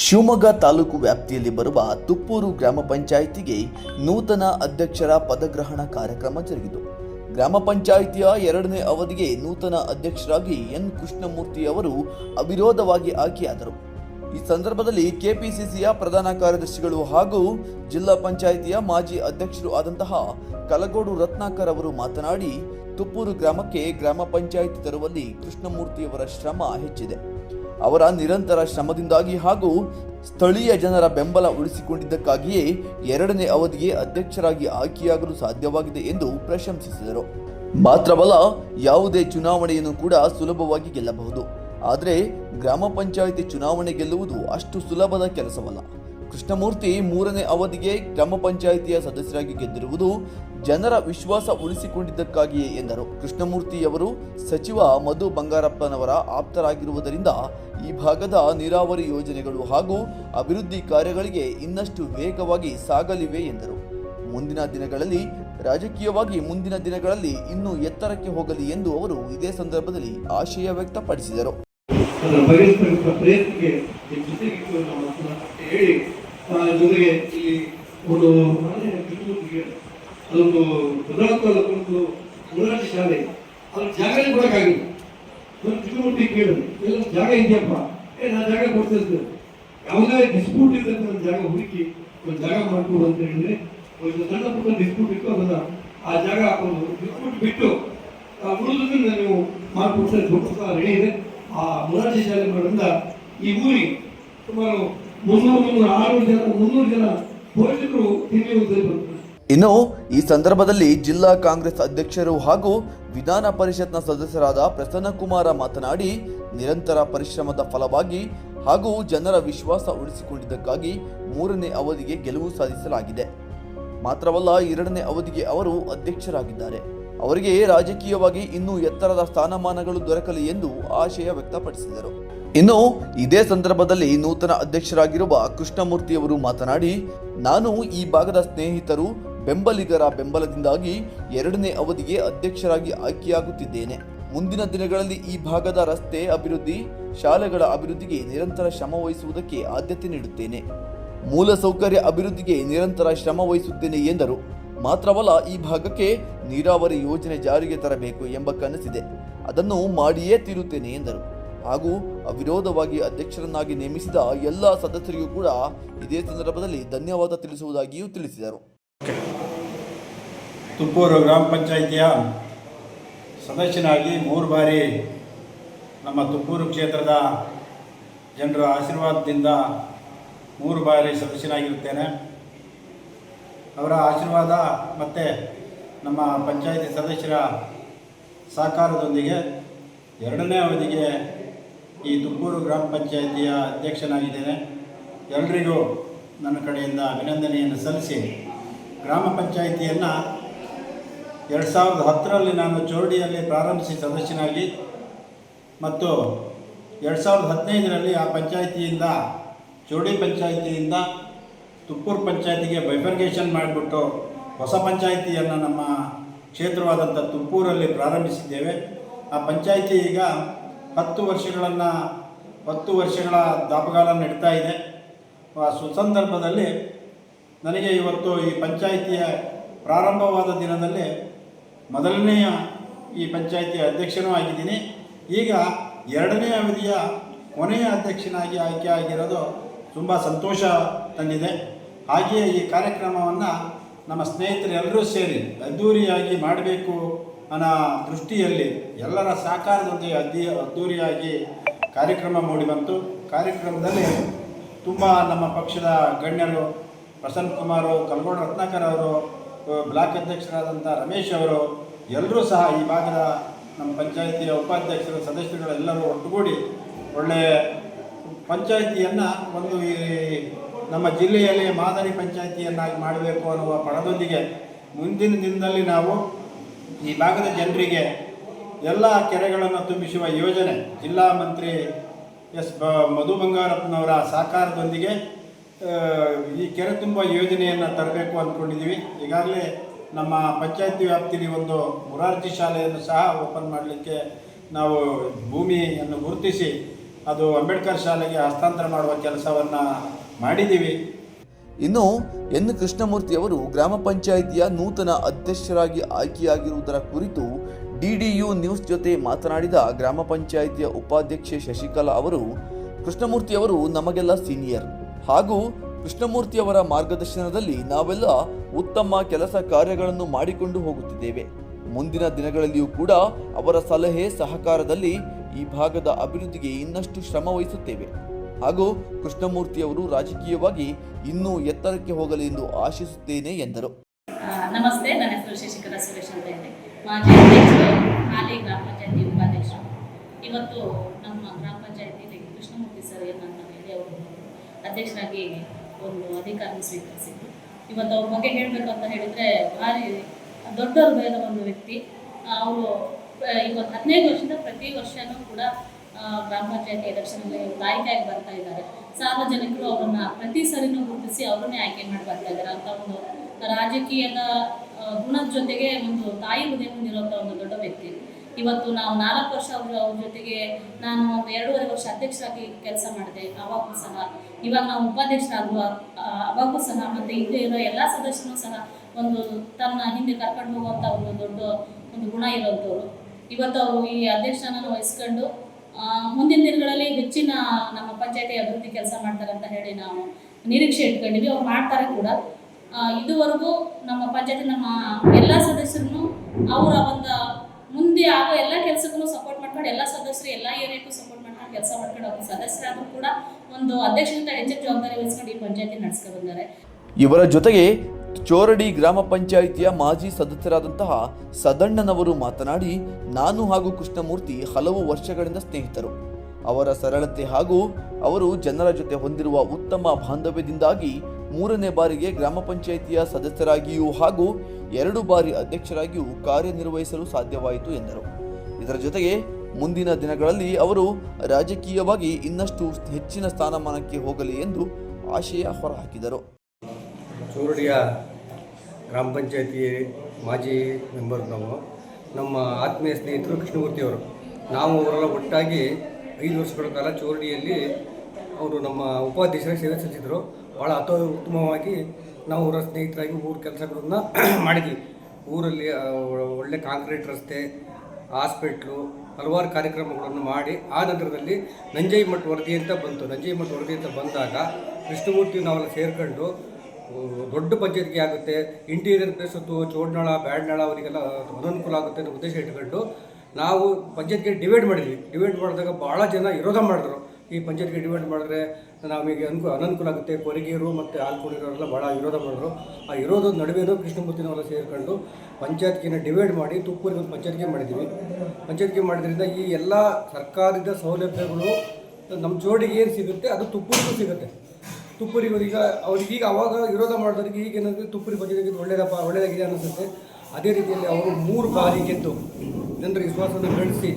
ಶಿವಮೊಗ್ಗ ತಾಲೂಕು ವ್ಯಾಪ್ತಿಯಲ್ಲಿ ಬರುವ ತುಪ್ಪೂರು ಗ್ರಾಮ ಪಂಚಾಯಿತಿಗೆ ನೂತನ ಅಧ್ಯಕ್ಷರ ಪದಗ್ರಹಣ ಕಾರ್ಯಕ್ರಮ ಜರುಗಿತು. ಗ್ರಾಮ ಪಂಚಾಯಿತಿಯ ಎರಡನೇ ಅವಧಿಗೆ ನೂತನ ಅಧ್ಯಕ್ಷರಾಗಿ ಎನ್. ಕೃಷ್ಣಮೂರ್ತಿ ಅವರು ಅವಿರೋಧವಾಗಿ ಆಯ್ಕೆಯಾದರು. ಈ ಸಂದರ್ಭದಲ್ಲಿ ಕೆಪಿಸಿಸಿಯ ಪ್ರಧಾನ ಕಾರ್ಯದರ್ಶಿಗಳು ಹಾಗೂ ಜಿಲ್ಲಾ ಪಂಚಾಯಿತಿಯ ಮಾಜಿ ಅಧ್ಯಕ್ಷರು ಆದಂತಹ ಕಲಗೋಡು ರತ್ನಾಕರ್ ಅವರು ಮಾತನಾಡಿ, ತುಪ್ಪೂರು ಗ್ರಾಮಕ್ಕೆ ಗ್ರಾಮ ಪಂಚಾಯಿತಿ ತರುವಲ್ಲಿ ಕೃಷ್ಣಮೂರ್ತಿಯವರ ಶ್ರಮ ಹೆಚ್ಚಿದೆ. ಅವರ ನಿರಂತರ ಶ್ರಮದಿಂದಾಗಿ ಹಾಗೂ ಸ್ಥಳೀಯ ಜನರ ಬೆಂಬಲ ಉಳಿಸಿಕೊಂಡಿದ್ದಕ್ಕಾಗಿಯೇ ಎರಡನೇ ಅವಧಿಗೆ ಅಧ್ಯಕ್ಷರಾಗಿ ಆಯ್ಕೆಯಾಗಲು ಸಾಧ್ಯವಾಗಿದೆ ಎಂದು ಪ್ರಶಂಸಿಸಿದರು. ಮಾತ್ರವಲ್ಲ, ಯಾವುದೇ ಚುನಾವಣೆಯನ್ನು ಕೂಡ ಸುಲಭವಾಗಿ ಗೆಲ್ಲಬಹುದು. ಆದರೆ, ಗ್ರಾಮ ಪಂಚಾಯಿತಿ ಚುನಾವಣೆ ಗೆಲ್ಲುವುದು ಅಷ್ಟು ಸುಲಭದ ಕೆಲಸವಲ್ಲ. ಕೃಷ್ಣಮೂರ್ತಿ ಮೂರನೇ ಅವಧಿಗೆ ಗ್ರಾಮ ಪಂಚಾಯಿತಿಯ ಸದಸ್ಯರಾಗಿ ಗೆದ್ದಿರುವುದು ಜನರ ವಿಶ್ವಾಸ ಉಳಿಸಿಕೊಂಡಿದ್ದಕ್ಕಾಗಿಯೇ ಎಂದರು. ಕೃಷ್ಣಮೂರ್ತಿಯವರು ಸಚಿವ ಮಧು ಬಂಗಾರಪ್ಪನವರ ಆಪ್ತರಾಗಿರುವುದರಿಂದ ಈ ಭಾಗದ ನೀರಾವರಿ ಯೋಜನೆಗಳು ಹಾಗೂ ಅಭಿವೃದ್ಧಿ ಕಾರ್ಯಗಳಿಗೆ ಇನ್ನಷ್ಟು ವೇಗವಾಗಿ ಸಾಗಲಿವೆ ಎಂದರು. ಮುಂದಿನ ದಿನಗಳಲ್ಲಿ, ರಾಜಕೀಯವಾಗಿ ಮುಂದಿನ ದಿನಗಳಲ್ಲಿ ಇನ್ನೂ ಎತ್ತರಕ್ಕೆ ಹೋಗಲಿ ಎಂದು ಅವರು ಇದೇ ಸಂದರ್ಭದಲ್ಲಿ ಆಶಯ ವ್ಯಕ್ತಪಡಿಸಿದರು. ಜೊತೆಗೆ ಅದೊಂದು ಬದಲಾವಣೆ ಒಂದು ಹೋರಾಟ ಶಾಲೆ. ಅದ್ರ ಜಾಗ ಕೊಡೋಕ್ಕಾಗಿಲ್ಲ. ಒಂದು ಚಿಕ್ಕಮಟ್ಟಿ ಕೇಳಿದ್ರು ಎಲ್ಲ ಜಾಗ ಇದೆಯಪ್ಪ. ಏ ನಾನು ಜಾಗ ಕೊಡ್ತಿದ್ದೆ ಯಾವುದೇ ಡಿಸ್ಪ್ಯೂಟ್ ಇದ್ದಂತ ಒಂದು ಜಾಗ ಹುಡುಕಿ, ಒಂದು ಜಾಗ ಮಾಡ್ಕೊಡು ಅಂತ ಹೇಳಿದ್ರೆ, ಒಂದು ಸಣ್ಣ ಪುಟ್ಟ ಡಿಸ್ಪ್ಯೂಟ್ ಇತ್ತು, ಅದನ್ನ ಆ ಜಾಗ ಒಂದು ಡಿಸ್ಪ್ಯೂಟ್ ಬಿಟ್ಟು ಉಳಿದನ್ನ ನೀವು ಮಾಡಿಕೊಡ್ತಾರೆ ದೊಡ್ಡ ರೆಡಿ ಇದೆ. ಆ ಮೊರಾರ್ಜಿ ಶಾಲೆ ಮಾಡೋದ್ರಿಂದ ಈ ಊರಿಗೆ ಸುಮಾರು ಮುನ್ನೂರು ಮುನ್ನೂರು ಆರುನೂರು ಜನ, ಮುನ್ನೂರು ಜನ ಪೋಷಕರು ಉದ್ಯೋಗ ಬರ್ತಾರೆ ಇನ್ನು ಈ ಸಂದರ್ಭದಲ್ಲಿ ಜಿಲ್ಲಾ ಕಾಂಗ್ರೆಸ್ ಅಧ್ಯಕ್ಷರು ಹಾಗೂ ವಿಧಾನ ಪರಿಷತ್ನ ಸದಸ್ಯರಾದ ಪ್ರಸನ್ನಕುಮಾರ ಮಾತನಾಡಿ, ನಿರಂತರ ಪರಿಶ್ರಮದ ಫಲವಾಗಿ ಹಾಗೂ ಜನರ ವಿಶ್ವಾಸ ಉಳಿಸಿಕೊಂಡಿದ್ದಕ್ಕಾಗಿ ಮೂರನೇ ಅವಧಿಗೆ ಗೆಲುವು ಸಾಧಿಸಲಾಗಿದೆ. ಮಾತ್ರವಲ್ಲ, ಎರಡನೇ ಅವಧಿಗೆ ಅವರು ಅಧ್ಯಕ್ಷರಾಗಿದ್ದಾರೆ. ಅವರಿಗೆ ರಾಜಕೀಯವಾಗಿ ಇನ್ನೂ ಎತ್ತರದ ಸ್ಥಾನಮಾನಗಳು ದೊರಕಲಿ ಎಂದು ಆಶಯ ವ್ಯಕ್ತಪಡಿಸಿದರು. ಇನ್ನು ಇದೇ ಸಂದರ್ಭದಲ್ಲಿ ನೂತನ ಅಧ್ಯಕ್ಷರಾಗಿರುವ ಕೃಷ್ಣಮೂರ್ತಿಯವರು ಮಾತನಾಡಿ, ನಾನು ಈ ಭಾಗದ ಸ್ನೇಹಿತರು ಬೆಂಬಲಿಗರ ಬೆಂಬಲದಿಂದಾಗಿ ಎರಡನೇ ಅವಧಿಗೆ ಅಧ್ಯಕ್ಷರಾಗಿ ಆಯ್ಕೆಯಾಗುತ್ತಿದ್ದೇನೆ. ಮುಂದಿನ ದಿನಗಳಲ್ಲಿ ಈ ಭಾಗದ ರಸ್ತೆ ಅಭಿವೃದ್ಧಿ, ಶಾಲೆಗಳ ಅಭಿವೃದ್ಧಿಗೆ ನಿರಂತರ ಶ್ರಮ ವಹಿಸುವುದಕ್ಕೆ ಆದ್ಯತೆ ನೀಡುತ್ತೇನೆ. ಮೂಲಸೌಕರ್ಯ ಅಭಿವೃದ್ಧಿಗೆ ನಿರಂತರ ಶ್ರಮ ವಹಿಸುತ್ತೇನೆ ಎಂದರು. ಮಾತ್ರವಲ್ಲ, ಈ ಭಾಗಕ್ಕೆ ನೀರಾವರಿ ಯೋಜನೆ ಜಾರಿಗೆ ತರಬೇಕು ಎಂಬ ಕನಸಿದೆ. ಅದನ್ನು ಮಾಡಿಯೇ ತೀರುತ್ತೇನೆ ಎಂದರು. ಹಾಗೂ ಅವಿರೋಧವಾಗಿ ಅಧ್ಯಕ್ಷರನ್ನಾಗಿ ನೇಮಿಸಿದ ಎಲ್ಲ ಸದಸ್ಯರಿಗೂ ಕೂಡ ಇದೇ ಸಂದರ್ಭದಲ್ಲಿ ಧನ್ಯವಾದ ತಿಳಿಸುವುದಾಗಿಯೂ ತಿಳಿಸಿದರು. ತುಪ್ಪೂರು ಗ್ರಾಮ ಪಂಚಾಯಿತಿಯ ಸದಸ್ಯನಾಗಿ ಮೂರು ಬಾರಿ ನಮ್ಮ ತುಪ್ಪೂರು ಕ್ಷೇತ್ರದ ಜನರ ಆಶೀರ್ವಾದದಿಂದ ಮೂರು ಬಾರಿ ಸದಸ್ಯನಾಗಿರುತ್ತೇನೆ. ಅವರ ಆಶೀರ್ವಾದ ಮತ್ತು ನಮ್ಮ ಪಂಚಾಯಿತಿ ಸದಸ್ಯರ ಸಹಕಾರದೊಂದಿಗೆ ಎರಡನೇ ಅವಧಿಗೆ ಈ ತುಪ್ಪೂರು ಗ್ರಾಮ ಪಂಚಾಯಿತಿಯ ಅಧ್ಯಕ್ಷನಾಗಿದ್ದೇನೆ. ಎಲ್ಲರಿಗೂ ನನ್ನ ಕಡೆಯಿಂದ ಅಭಿನಂದನೆಯನ್ನು ಸಲ್ಲಿಸಿ ಗ್ರಾಮ ಪಂಚಾಯಿತಿಯನ್ನು ಎರಡು ಸಾವಿರದ ಹತ್ತರಲ್ಲಿ ನಾನು ಚೋರಡಿಯಲ್ಲಿ ಪ್ರಾರಂಭಿಸಿ ಸದಸ್ಯನಾಗಿ ಮತ್ತು ಎರಡು ಸಾವಿರದ ಹದಿನೈದರಲ್ಲಿ ಆ ಪಂಚಾಯಿತಿಯಿಂದ ಚೋಡಿ ಪಂಚಾಯಿತಿಯಿಂದ ತುಪ್ಪೂರು ಪಂಚಾಯತಿಗೆ ಬೈಫರ್ಗೇಷನ್ ಮಾಡಿಬಿಟ್ಟು ಹೊಸ ಪಂಚಾಯಿತಿಯನ್ನು ನಮ್ಮ ಕ್ಷೇತ್ರವಾದಂಥ ತುಪ್ಪೂರಲ್ಲಿ ಪ್ರಾರಂಭಿಸಿದ್ದೇವೆ. ಆ ಪಂಚಾಯಿತಿ ಈಗ ಹತ್ತು ವರ್ಷಗಳನ್ನು, ಹತ್ತು ವರ್ಷಗಳ ದಾಪಗಾಲ ನಡೀತಾ ಇದೆ. ಆ ಸುಸಂದರ್ಭದಲ್ಲಿ ನನಗೆ ಇವತ್ತು ಈ ಪಂಚಾಯಿತಿಯ ಪ್ರಾರಂಭವಾದ ದಿನದಲ್ಲಿ ಮೊದಲನೆಯ ಈ ಪಂಚಾಯಿತಿ ಅಧ್ಯಕ್ಷನೂ ಆಗಿದ್ದೀನಿ. ಈಗ ಎರಡನೇ ಅವಧಿಯ ಕೊನೆಯ ಅಧ್ಯಕ್ಷನಾಗಿ ಆಯ್ಕೆ ಆಗಿರೋದು ತುಂಬ ಸಂತೋಷ ತಂದಿದೆ. ಹಾಗೆಯೇ ಈ ಕಾರ್ಯಕ್ರಮವನ್ನು ನಮ್ಮ ಸ್ನೇಹಿತರೆಲ್ಲರೂ ಸೇರಿ ಅದ್ಧೂರಿಯಾಗಿ ಮಾಡಬೇಕು ಅನ್ನೋ ದೃಷ್ಟಿಯಲ್ಲಿ ಎಲ್ಲರ ಸಹಕಾರದೊಂದಿಗೆ ಅದ್ದಿ ಅದ್ಧೂರಿಯಾಗಿ ಕಾರ್ಯಕ್ರಮ ಮೂಡಿಬಂತು ಕಾರ್ಯಕ್ರಮದಲ್ಲಿ ತುಂಬ ನಮ್ಮ ಪಕ್ಷದ ಗಣ್ಯರು ಪ್ರಸನ್ನ ಕುಮಾರ್ ಕಲ್ಗೋಡು ರತ್ನಾಕರ್ ಅವರು ಬ್ಲಾಕ್ ಅಧ್ಯಕ್ಷರಾದಂಥ ರಮೇಶ್ ಅವರು ಎಲ್ಲರೂ ಸಹ ಈ ಭಾಗದ ನಮ್ಮ ಪಂಚಾಯಿತಿಯ ಉಪಾಧ್ಯಕ್ಷರು ಸದಸ್ಯರುಗಳೆಲ್ಲರೂ ಒಟ್ಟುಗೂಡಿ ಒಳ್ಳೆಯ ಪಂಚಾಯಿತಿಯನ್ನು ಒಂದು ಈ ನಮ್ಮ ಜಿಲ್ಲೆಯಲ್ಲಿ ಮಾದರಿ ಪಂಚಾಯಿತಿಯನ್ನಾಗಿ ಮಾಡಬೇಕು ಅನ್ನುವ ಪಣದೊಂದಿಗೆ ಮುಂದಿನ ದಿನದಲ್ಲಿ ನಾವು ಈ ಭಾಗದ ಜನರಿಗೆ ಎಲ್ಲ ಕೆರೆಗಳನ್ನು ತುಂಬಿಸುವ ಯೋಜನೆ ಜಿಲ್ಲಾ ಮಂತ್ರಿ ಎಸ್ ಮಧು ಬಂಗಾರಪ್ಪನವರ ಸಹಕಾರದೊಂದಿಗೆ ಈ ಕೆರೆ ತುಂಬ ಯೋಜನೆಯನ್ನು ತರಬೇಕು ಅಂದ್ಕೊಂಡಿದ್ದೀವಿ ಈಗಾಗಲೇ ನಮ್ಮ ಪಂಚಾಯತಿ ವ್ಯಾಪ್ತಿಯಲ್ಲಿ ಒಂದು ಮುರಾರ್ಜಿ ಶಾಲೆಯನ್ನು ಸಹ ಓಪನ್ ಮಾಡಲಿಕ್ಕೆ ನಾವು ಭೂಮಿಯನ್ನು ಗುರುತಿಸಿ, ಅದು ಅಂಬೇಡ್ಕರ್ ಶಾಲೆಗೆ ಹಸ್ತಾಂತರ ಮಾಡುವ ಕೆಲಸವನ್ನು ಮಾಡಿದ್ದೀವಿ ಇನ್ನು ಎನ್. ಕೃಷ್ಣಮೂರ್ತಿ ಅವರು ಗ್ರಾಮ ಪಂಚಾಯಿತಿಯ ನೂತನ ಅಧ್ಯಕ್ಷರಾಗಿ ಆಯ್ಕೆಯಾಗಿರುವುದರ ಕುರಿತು ಡಿಡಿಯು ನ್ಯೂಸ್ ಜೊತೆ ಮಾತನಾಡಿದ ಗ್ರಾಮ ಪಂಚಾಯಿತಿಯ ಉಪಾಧ್ಯಕ್ಷೆ ಶಶಿಕಲಾ ಅವರು ಕೃಷ್ಣಮೂರ್ತಿ ಅವರು ನಮಗೆಲ್ಲ ಸೀನಿಯರ್. ಹಾಗೂ ಕೃಷ್ಣಮೂರ್ತಿಯವರ ಮಾರ್ಗದರ್ಶನದಲ್ಲಿ ನಾವೆಲ್ಲ ಉತ್ತಮ ಕೆಲಸ ಕಾರ್ಯಗಳನ್ನು ಮಾಡಿಕೊಂಡು ಹೋಗುತ್ತಿದ್ದೇವೆ. ಮುಂದಿನ ದಿನಗಳಲ್ಲಿಯೂ ಕೂಡ ಅವರ ಸಲಹೆ ಸಹಕಾರದಲ್ಲಿ ಈ ಭಾಗದ ಅಭಿವೃದ್ಧಿಗೆ ಇನ್ನಷ್ಟು ಶ್ರಮ ವಹಿಸುತ್ತೇವೆ. ಹಾಗೂ ಕೃಷ್ಣಮೂರ್ತಿಯವರು ರಾಜಕೀಯವಾಗಿ ಇನ್ನೂ ಎತ್ತರಕ್ಕೆ ಹೋಗಲಿ ಎಂದು ಆಶಿಸುತ್ತೇನೆ ಎಂದರು. ನಮಸ್ತೆ, ನನ್ನ ಹೆಸರು ಶಶಿಕಲಾ ಸುರೇಶ್ ಅಂತ ಹೇಳಿ. ಮಾಜಿ ಅಧ್ಯಕ್ಷರು ಹಾಲಿ ಗ್ರಾಮ ಪಂಚಾಯತಿ ಉಪಾಧ್ಯಕ್ಷರು. ಇವತ್ತು ನಮ್ಮ ಗ್ರಾಮ ಪಂಚಾಯತಿಯಲ್ಲಿ ಕೃಷ್ಣಮೂರ್ತಿ ಸರ್ ಏನಂತ ಹೇಳಿ ಅವರು. ಅಧ್ಯಕ್ಷರಾಗಿ ಒಂದು ಅಧಿಕಾರ ಸ್ವೀಕರಿಸಿದ್ರು. ಇವತ್ತು ಅವ್ರ ಬಗ್ಗೆ ಹೇಳಬೇಕು ಅಂತ ಹೇಳಿದರೆ, ಭಾರಿ ದೊಡ್ಡ ಹೃದಯದ ಒಂದು ವ್ಯಕ್ತಿ. ಅವರು ಇವತ್ತು ಹದಿನೈದು ವರ್ಷದಿಂದ ಪ್ರತಿ ವರ್ಷನೂ ಕೂಡ ಗ್ರಾಮ ಪಂಚಾಯತಿ ಎಲೆಕ್ಷನಲ್ಲಿ ಆಯ್ಕೆಯಾಗಿ ಬರ್ತಾ ಇದ್ದಾರೆ. ಸಾರ್ವಜನಿಕರು ಅವರನ್ನ ಪ್ರತಿ ಸರಿನೂ ಗುರುತಿಸಿ ಅವರನ್ನೇ ಆಯ್ಕೆ ಮಾಡಿ ಬರ್ತಾ ಇದ್ದಾರೆ. ಅಂತ ಒಂದು ರಾಜಕೀಯದ ಗುಣದ ಜೊತೆಗೆ ಒಂದು ತಾಯಿ ಹೃದಯ ಹೊಂದಿರುವಂಥ ಒಂದು ದೊಡ್ಡ ವ್ಯಕ್ತಿ. ಇವತ್ತು ನಾವು ನಾಲ್ಕು ವರ್ಷ ಅವರು ಅವ್ರ ಜೊತೆಗೆ ನಾನು ಒಂದು ಎರಡೂವರೆ ವರ್ಷ ಅಧ್ಯಕ್ಷರಾಗಿ ಕೆಲಸ ಮಾಡಿದೆ ಅವಾಗೂ ಸಹ. ಇವಾಗ ನಾವು ಉಪಾಧ್ಯಕ್ಷರಾಗುವ ಅವಾಗೂ ಸಹ ಮತ್ತು ಇಲ್ಲಿ ಇರೋ ಎಲ್ಲ ಸದಸ್ಯರು ಸಹ ಒಂದು ತನ್ನ ಹಿಂದೆ ಕರ್ಕೊಂಡು ಹೋಗುವಂಥ ಒಂದು ದೊಡ್ಡ ಒಂದು ಗುಣ ಇರೋಂಥವ್ರು. ಇವತ್ತು ಅವರು ಈ ಅಧ್ಯಕ್ಷರನ್ನು ವಹಿಸ್ಕೊಂಡು ಮುಂದಿನ ದಿನಗಳಲ್ಲಿ ಹೆಚ್ಚಿನ ನಮ್ಮ ಪಂಚಾಯತಿ ಅಭಿವೃದ್ಧಿ ಕೆಲಸ ಮಾಡ್ತಾರೆ ಅಂತ ಹೇಳಿ ನಾವು ನಿರೀಕ್ಷೆ ಇಟ್ಕೊಂಡಿದ್ವಿ. ಅವ್ರು ಮಾಡ್ತಾರೆ ಕೂಡ. ಇದುವರೆಗೂ ನಮ್ಮ ಪಂಚಾಯತಿ ನಮ್ಮ ಎಲ್ಲ ಸದಸ್ಯರನ್ನು ಅವರ ಒಂದು ಮುಂದೆ ಆಗೋ ಎಲ್ಲ ಕೆಲಸಕ್ಕೂ ಸಪೋರ್ಟ್ ಮಾಡ್ಕೊಂಡು, ಎಲ್ಲ ಸದಸ್ಯರು, ಎಲ್ಲ ಏರಿಯಾಕ್ಕೂ ಸಪೋರ್ಟ್ ಮಾಡ್ಕೊಂಡು ಕೆಲಸ ಮಾಡ್ಕೊಂಡು ಅವ್ರ ಸದಸ್ಯರಾದ್ರೂ ಕೂಡ ಒಂದು ಅಧ್ಯಕ್ಷರಿಂದ ಹೆಚ್ಚಿನ ಜವಾಬ್ದಾರಿ ವಹಿಸ್ಕೊಂಡು ಈ ಪಂಚಾಯತಿ ನಡೆಸ್ಕೊಂಡು ಬಂದಿದ್ದಾರೆ ಇವರ ಜೊತೆಗೆ ಚೋರಡಿ ಗ್ರಾಮ ಪಂಚಾಯಿತಿಯ ಮಾಜಿ ಸದಸ್ಯರಾದಂತಹ ಸದಣ್ಣನವರು ಮಾತನಾಡಿ, ನಾನು ಹಾಗೂ ಕೃಷ್ಣಮೂರ್ತಿ ಹಲವು ವರ್ಷಗಳಿಂದ ಸ್ನೇಹಿತರು. ಅವರ ಸರಳತೆ ಹಾಗೂ ಅವರು ಜನರ ಜೊತೆ ಹೊಂದಿರುವ ಉತ್ತಮ ಬಾಂಧವ್ಯದಿಂದಾಗಿ ಮೂರನೇ ಬಾರಿಗೆ ಗ್ರಾಮ ಪಂಚಾಯಿತಿಯ ಸದಸ್ಯರಾಗಿಯೂ ಹಾಗೂ ಎರಡು ಬಾರಿ ಅಧ್ಯಕ್ಷರಾಗಿಯೂ ಕಾರ್ಯನಿರ್ವಹಿಸಲು ಸಾಧ್ಯವಾಯಿತು ಎಂದರು. ಇದರ ಜೊತೆಗೆ ಮುಂದಿನ ದಿನಗಳಲ್ಲಿ ಅವರು ರಾಜಕೀಯವಾಗಿ ಇನ್ನಷ್ಟು ಹೆಚ್ಚಿನ ಸ್ಥಾನಮಾನಕ್ಕೆ ಹೋಗಲಿ ಎಂದು ಆಶಯ ಹೊರಹಾಕಿದರು. ಚೂರುಡಿಯ ಗ್ರಾಮ ಪಂಚಾಯತಿ ಮಾಜಿ ಮೆಂಬರ್ ನಾವು. ನಮ್ಮ ಆತ್ಮೀಯ ಸ್ನೇಹಿತರು ಕೃಷ್ಣಮೂರ್ತಿಯವರು ನಾವು ಅವರೆಲ್ಲ ಒಟ್ಟಾಗಿ ಐದು ವರ್ಷಗಳ ಕಾಲ ಚೂರುಡಿಯಲ್ಲಿ ಅವರು ನಮ್ಮ ಉಪಾಧ್ಯಕ್ಷರಾಗಿ ಸೇವೆ ಸಲ್ಲಿಸಿದರು. ಭಾಳ ಅತ ಉತ್ತಮವಾಗಿ ನಾವು ಊರ ಸ್ನೇಹಿತರಾಗಿ ಊರ ಕೆಲಸಗಳನ್ನ ಮಾಡಿದ್ವಿ. ಊರಲ್ಲಿ ಒಳ್ಳೆ ಕಾಂಕ್ರೀಟ್ ರಸ್ತೆ, ಹಾಸ್ಪಿಟ್ಲು, ಹಲವಾರು ಕಾರ್ಯಕ್ರಮಗಳನ್ನು ಮಾಡಿ, ಆ ನಂತರದಲ್ಲಿ ನಂಜೈ ಮಠ ವರದಿ ಅಂತ ಬಂತು. ನಂಜೈ ಮಠ ವರದಿ ಅಂತ ಬಂದಾಗ ಕೃಷ್ಣಮೂರ್ತಿ ನಾವೆಲ್ಲ ಸೇರ್ಕೊಂಡು ದೊಡ್ಡ ಪಂಚಾಯತ್ಗೆ ಆಗುತ್ತೆ, ಇಂಟೀರಿಯರ್ ಪ್ಲೇಸ್ ಹೊತ್ತು ಚೋಡ್ನಾಳ, ಬ್ಯಾಡ್ನಾಳ, ಅವರಿಗೆಲ್ಲ ಅನನುಕೂಲ ಆಗುತ್ತೆ ಅನ್ನೋ ಉದ್ದೇಶ ಇಟ್ಕೊಂಡು ನಾವು ಪಂಚಾಯತ್ಗೆ ಡಿವೈಡ್ ಮಾಡಿದ್ವಿ. ಡಿವೈಡ್ ಮಾಡಿದಾಗ ಭಾಳ ಜನ ವಿರೋಧ ಮಾಡಿದ್ರು. ಈ ಪಂಚಾಯತ್ಗೆ ಡಿವೈಡ್ ಮಾಡಿದ್ರೆ ನಮಗೆ ಅನುಕೂಲ ಅನನುಕೂಲ ಆಗುತ್ತೆ. ಕೊರಗೀರು ಮತ್ತು ಆಲ್ಕೂಡಿರೋರೆಲ್ಲ ಭಾಳ ವಿರೋಧ ಮಾಡಿದ್ರು. ಆ ವಿರೋಧದ ನಡುವೆನೂ ಕೃಷ್ಣಮೂರ್ತಿನವರೆಲ್ಲ ಸೇರಿಕೊಂಡು ಪಂಚಾಯತ್ಗಿನ ಡಿವೈಡ್ ಮಾಡಿ ತುಪ್ಪೂರಿಗೆ ಒಂದು ಪಂಚಾಯತ್ಗೆ ಮಾಡಿದ್ದೀವಿ ಪಂಚಾಯತ್ಗೆ ಮಾಡಿದ್ರಿಂದ ಈ ಎಲ್ಲ ಸರ್ಕಾರದ ಸೌಲಭ್ಯಗಳು ನಮ್ಮ ಜೋಡಿಗೆ ಏನು ಸಿಗುತ್ತೆ, ಅದು ತುಪ್ಪೂರಿಗೂ ಸಿಗುತ್ತೆ. ತುಪ್ಪೂರಿಗೆ ಈಗ ಅವ್ರಿಗೆ ಈಗ ಅವಾಗ ವಿರೋಧ ಮಾಡಿದವರಿಗೆ ಈಗ ಏನಂದರೆ ತುಪ್ಪೂರಿ ಪಂಚಾಯತ್ಗೆ ಒಳ್ಳೇದಪ್ಪ, ಒಳ್ಳೇದಾಗಿದೆ ಅನಿಸುತ್ತೆ ಅದೇ ರೀತಿಯಲ್ಲಿ ಅವರು ಮೂರು ಬಾರಿ ಗೆದ್ದು ಜನರ ವಿಶ್ವಾಸವನ್ನು ಗಳಿಸಿ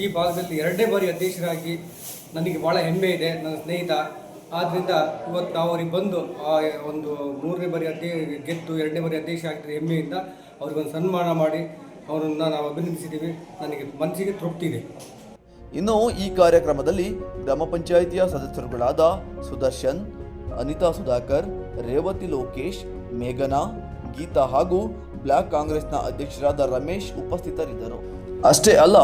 ಈ ಭಾಗದಲ್ಲಿ ಎರಡನೇ ಬಾರಿ ಅಧ್ಯಕ್ಷರಾಗಿ ನನಗೆ ಭಾಳ ಹೆಮ್ಮೆ ಇದೆ, ನನ್ನ ಸ್ನೇಹಿತ. ಆದ್ದರಿಂದ ಇವತ್ತು ನಾವು ಅವ್ರಿಗೆ ಬಂದು ಆ ಒಂದು ಮೂರನೇ ಬಾರಿ ಅಧ್ಯಕ್ಷ ಗೆದ್ದು ಎರಡನೇ ಬಾರಿ ಅಧ್ಯಕ್ಷ ಆಗಿದ್ದ ಹೆಮ್ಮೆಯಿಂದ ಅವ್ರಿಗೊಂದು ಸನ್ಮಾನ ಮಾಡಿ ಅವರನ್ನು ನಾವು ಅಭಿನಂದಿಸಿದ್ದೀವಿ. ನನಗೆ ಮನಸ್ಸಿಗೆ ತೃಪ್ತಿ ಇದೆ. ಇನ್ನು ಈ ಕಾರ್ಯಕ್ರಮದಲ್ಲಿ ಗ್ರಾಮ ಪಂಚಾಯಿತಿಯ ಸದಸ್ಯರುಗಳಾದ ಸುದರ್ಶನ್, ಅನಿತಾ ಸುಧಾಕರ್, ರೇವತಿ ಲೋಕೇಶ್, ಮೇಘನಾ, ಗೀತಾ ಹಾಗೂ ಬ್ಲಾಕ್ ಕಾಂಗ್ರೆಸ್ನ ಅಧ್ಯಕ್ಷರಾದ ರಮೇಶ್ ಉಪಸ್ಥಿತರಿದ್ದರು. ಅಷ್ಟೇ ಅಲ್ಲ,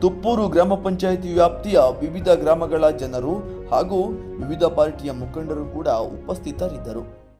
ತುಪ್ಪೂರು ಗ್ರಾಮ ಪಂಚಾಯಿತಿ ವ್ಯಾಪ್ತಿಯ ವಿವಿಧ ಗ್ರಾಮಗಳ ಜನರು ಹಾಗೂ ವಿವಿಧ ಪಾರ್ಟಿಯ ಮುಖಂಡರು ಕೂಡ ಉಪಸ್ಥಿತರಿದ್ದರು.